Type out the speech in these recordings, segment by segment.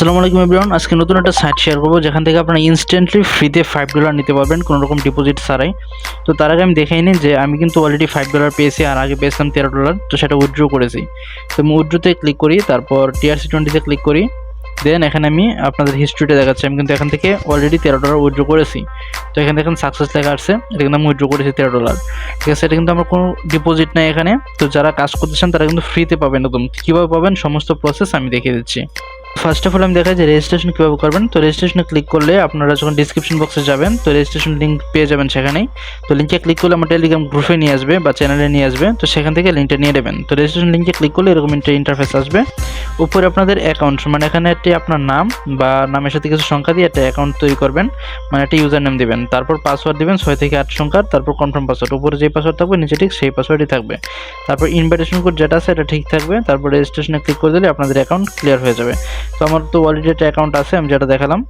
আসসালামু আলাইকুম এভরিওয়ান আজকে নতুন একটা সাইট শেয়ার করব, যেখান থেকে আপনারা ইনস্ট্যান্টলি ফ্রিতে ফাইভ ডলার নিতে পারবেন কোনো রকম ডিপোজিট ছাড়াই। তো তার আগে আমি দেখেই নিই যে আমি কিন্তু অলরেডি ফাইভ ডলার পেয়েছি, আর আগে পেয়েছিলাম তেরো ডলার তো সেটা উইথড্র করেছি। তো আমি উইথড্রোতে ক্লিক করি, তারপর টিআরসি টোয়েন্টিতে ক্লিক করি। দেন এখানে আমি আপনাদের হিস্ট্রিটা দেখাচ্ছি। আমি কিন্তু এখান থেকে অলরেডি তেরো ডলার উইথড্র করেছি। তো এখানে দেখেন সাকসেস লেখা আসছে এটা কিন্তু আমি উইথড্র করেছি তেরো ডলার ঠিক আছে, এটা কিন্তু আমার কোনো ডিপোজিট নেই এখানে। তো যারা কাজ করতেছেন তারা কিন্তু ফ্রিতে পাবেন একদম। কীভাবে পাবেন, সমস্ত প্রসেস আমি দেখিয়ে দিচ্ছি। ফার্স্ট অফ অল আমি দেখাই যে রেজিস্ট্রেশন কীভাবে করবেন। তো রেজিস্ট্রেশনে ক্লিক করলে আপনারা যখন ডিসক্রিপশন বক্সে যাবেন, তো রেজিস্ট্রেশন লিঙ্ক পেয়ে যাবেন সেখানেই। তো লিঙ্কে ক্লিক করলে আমার টেলিগ্রাম গ্রুপে নিয়ে আসবে বা চ্যানেলে নিয়ে আসবে। তো সেখান থেকে লিঙ্কটা নিয়ে নেবেন। তো রেজিস্ট্রেশন লিঙ্কে ক্লিক করলে এরকম ইন্টারফেস আসবে। উপরে আপনাদের অ্যাকাউন্ট মানে এখানে একটি আপনার নাম বা নামের সাথে কিছু সংখ্যা দিয়ে একটা অ্যাকাউন্ট তৈরি করবেন। মানে একটা ইউজার নেম দেবেন। তারপর পাসওয়ার্ড দিবেন, ছয় থেকে আট সংখ্যার। তারপর কনফার্ম পাসওয়ার্ড উপরে যে পাসওয়ার্ড থাকবে, নিচে ঠিক সেই পাসওয়ার্ডই থাকবে। তারপর ইনভাইটেশন কোড যেটা আছে, এটা ঠিক থাকবে। তারপর রেজিস্ট্রেশনে ক্লিক করে দিলে আপনাদের অ্যাকাউন্ট ক্লিয়ার হয়ে যাবে। তো আমার তো অলরেডি একটা অ্যাকাউন্ট আছে, আমি যেটা দেখালাম।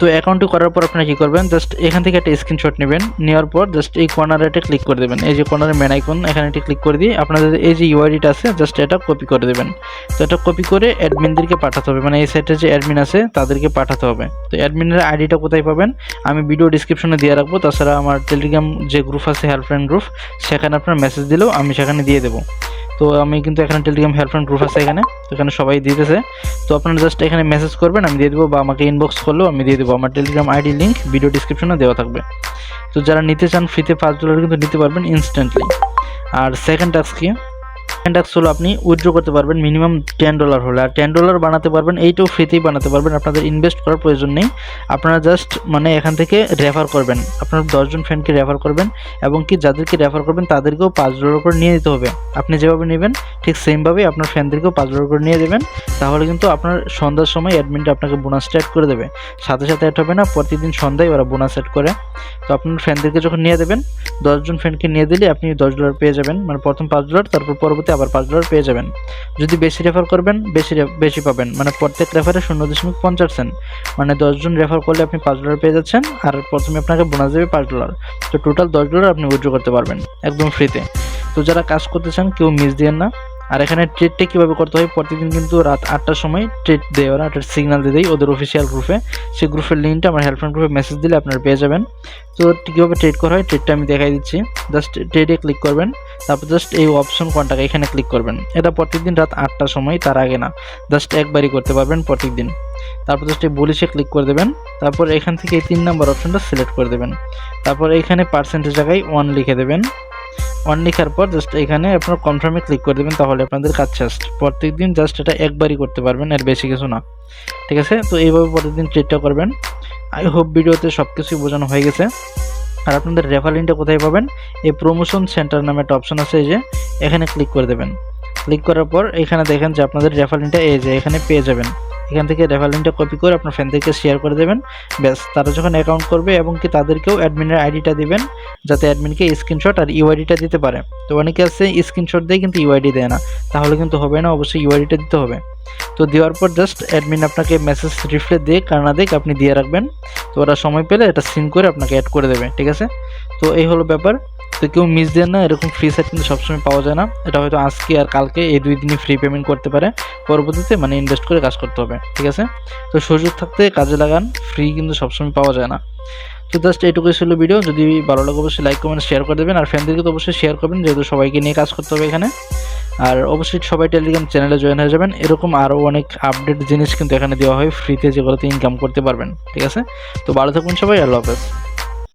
তো অ্যাকাউন্টটি করার পর আপনারা কী করবেন জাস্ট এখান থেকে একটা স্ক্রিনশট নেবেন, নেওয়ার পর জাস্ট এই কর্নারে এটা ক্লিক করে দেবেন। এই যে কর্নারে মেন আইকন এখানে এটি ক্লিক করে দিয়ে আপনাদের এই যে ইউআইডিটা আছে জাস্ট এটা কপি করে দেবেন। তো এটা কপি করে অ্যাডমিনদেরকে পাঠাতে হবে মানে এই সাইটে যে অ্যাডমিন আছে, তাদেরকে পাঠাতে হবে। তো অ্যাডমিনের আইডিটা কোথায় পাবেন, আমি ভিডিও ডিসক্রিপশনে দিয়ে রাখব, তাছাড়া আমার টেলিগ্রাম যে গ্রুপ আছে হেল্পলাইন গ্রুপ সেখানে আপনার মেসেজ দিলেও আমি সেখানে দিয়ে দেবো। তো আমি কিন্তু এখানে টেলিগ্রাম হেল্পলাইন গ্রুপ আছে এখানে, তো এখানে সবাই দিতেছে। তো আপনারা জাস্ট এখানে মেসেজ করবেন, আমি দিয়ে দেবো বা আমাকে ইনবক্স করলেও আমি দিয়ে দেবো। আমার টেলিগ্রাম আইডি লিঙ্ক ভিডিও ডিসক্রিপশনে দেওয়া থাকবে। তো যারা নিতে চান ফ্রিতে পাঁচ ডলার কিন্তু নিতে পারবেন ইনস্ট্যান্টলি আর সেকেন্ড টাস্ক কি? সেকেন্ড টাস্ক হলো আপনি উইথড্র করতে পারবেন মিনিমাম টেন ডলার হলে। আর টেন ডলার বানাতে পারবেন, এইটাও ফ্রিতেই বানাতে পারবেন, আপনাদের ইনভেস্ট করার প্রয়োজন নেই। আপনারা জাস্ট মানে এখান থেকে রেফার করবেন, আপনার দশজন ফ্রেন্ডকে রেফার করবেন এবং কি যাদেরকে রেফার করবেন তাদেরকেও পাঁচ ডলার করে নিয়ে নিতে হবে। আপনি যেভাবে নেবেন, ঠিক সেমভাবেই আপনার ফ্রেন্ডদেরকেও পাঁচ ডলার করে নিয়ে দেবেন, তাহলে কিন্তু আপনার সন্ধ্যার সময় অ্যাডমিনটা আপনাকে বোনাসটা অ্যাড করে দেবে। সাথে সাথে অ্যাড হবে না, প্রতিদিন সন্ধ্যায় ওরা বোনাস অ্যাড করে। তো আপনার ফ্রেন্ডদেরকে যখন নিয়ে দেবেন, দশজন ফ্রেন্ডকে নিয়ে দিলে আপনি দশ ডলার পেয়ে যাবেন। মানে প্রথম পাঁচ ডলার তারপর পরবর্তী আবার পাঁচ ডলার পেয়ে যাবেন। যদি বেশি রেফার করবেন, বেশি বেশি পাবেন। মানে প্রত্যেক রেফারে শূন্য দশমিক পঞ্চাশ সেন্ট মানে দশজন রেফার করলে আপনি পাঁচ ডলার পেয়ে যাচ্ছেন, আর প্রথমে আপনাকে বোনাস দেবে পাঁচ ডলার তো টোটাল দশ ডলার আপনি উইথড্র করতে পারবেন, একদম ফ্রিতে তো। যারা কাজ করতে চান, কেউ মিস দিয়েন না। আর এখানে ট্রেডটা কীভাবে করতে হয়? প্রতিদিন কিন্তু রাত আটটার সময় ট্রেড দেয় ওরা একটা সিগনাল দিয়ে দেয় ওদের অফিসিয়াল গ্রুপে সেই গ্রুপের লিঙ্কটা আমার হেল্পলাইন গ্রুপে মেসেজ দিলে আপনারা পেয়ে যাবেন। তো কীভাবে ট্রেড করা হয়? ট্রেডটা আমি দেখাই দিচ্ছি। জাস্ট ট্রেডে ক্লিক করবেন। তারপর জাস্ট এই অপশন কোনটাকে এখানে ক্লিক করবেন। এটা প্রত্যেকদিন রাত আটটার সময়, তার আগে না। জাস্ট একবারই করতে পারবেন প্রত্যেকদিন তারপর জাস্ট এই বলিশে ক্লিক করে দেবেন। তারপর এখান থেকে এই তিন নম্বর অপশনটা সিলেক্ট করে দেবেন। তারপর এখানে পার্সেন্টেজ জায়গায় ওয়ান লিখে দেবেন। ওয়ান লেখার পর জাস্ট এখানে আপনার কনফার্মে ক্লিক করে দেবেন, তাহলে আপনাদের কাজ শেষ। প্রত্যেকদিন জাস্ট এটা একবারই করতে পারবেন, এর বেশি কিছু না। ঠিক আছে? তো এইভাবে প্রতিদিন ট্রেডটা করবেন। আই হোপ ভিডিওতে সব কিছুই বোঝানো হয়ে গেছে। আর আপনাদের রেফার লিঙ্কটা কোথায় পাবেন? এই প্রমোশন সেন্টার নামে একটা অপশন আছে, এই যে, এখানে ক্লিক করে দেবেন। ক্লিক করার পর এখানে দেখেন যে আপনাদের রেফার লিঙ্কটা এই যে, এখানে পেয়ে যাবেন। এখান থেকে রেফার লিঙ্কটা কপি করে আপনার ফ্রেন্ডদেরকে শেয়ার করে দেবেন। ব্যাস, তারা যখন অ্যাকাউন্ট করবে এবং কি তাদেরকেও অ্যাডমিনের আইডিটা দিবেন। যাতে অ্যাডমিনকে স্ক্রিনশট আর ইউআইডিটা দিতে পারে। তো অনেকে আছে স্ক্রিনশট দিয়ে কিন্তু ইউআইডি দেয় না। তাহলে কিন্তু হবে না, অবশ্যই ইউআইডিটা দিতে হবে। তো দেওয়ার পর জাস্ট অ্যাডমিন আপনাকে মেসেজ রিফ্লে দিয়ে কারণা দিক আপনি দিয়ে রাখবেন। তো ওরা সময় পেলে এটা সিন করে আপনাকে অ্যাড করে দেবে, ঠিক আছে? তো এই হলো ব্যাপার। তো কেউ মিস দেন না, এরকম ফ্রি সাইট কিন্তু সবসময় পাওয়া যায় না। এটা হয়তো আজকে আর কালকে এই দুই দিনই ফ্রি পেমেন্ট করতে পারে। পরবর্তীতে মানে ইনভেস্ট করে কাজ করতে হবে, ঠিক আছে? তো সুযোগ থাকতে কাজে লাগান ফ্রি কিন্তু সবসময় পাওয়া যায় না। তো জাস্ট এইটুকুই ছিল ভিডিও যদি ভালো লাগে অবশ্যই লাইক কমেন্ট শেয়ার করে দেবেন। আর ফ্রেন্ডদেরকে তো অবশ্যই শেয়ার করবেন, যেহেতু সবাইকে নিয়ে কাজ করতে হবে এখানে। আর অবশ্যই সবাই টেলিগ্রাম চ্যানেলে জয়েন হয়ে যাবেন। এরকম আরও অনেক আপডেট জিনিস কিন্তু এখানে দেওয়া হয়। ফ্রিতে যেগুলোতে ইনকাম করতে পারবেন, ঠিক আছে? তো ভালো থাকুন সবাই, আল্লাহ হাফেজ।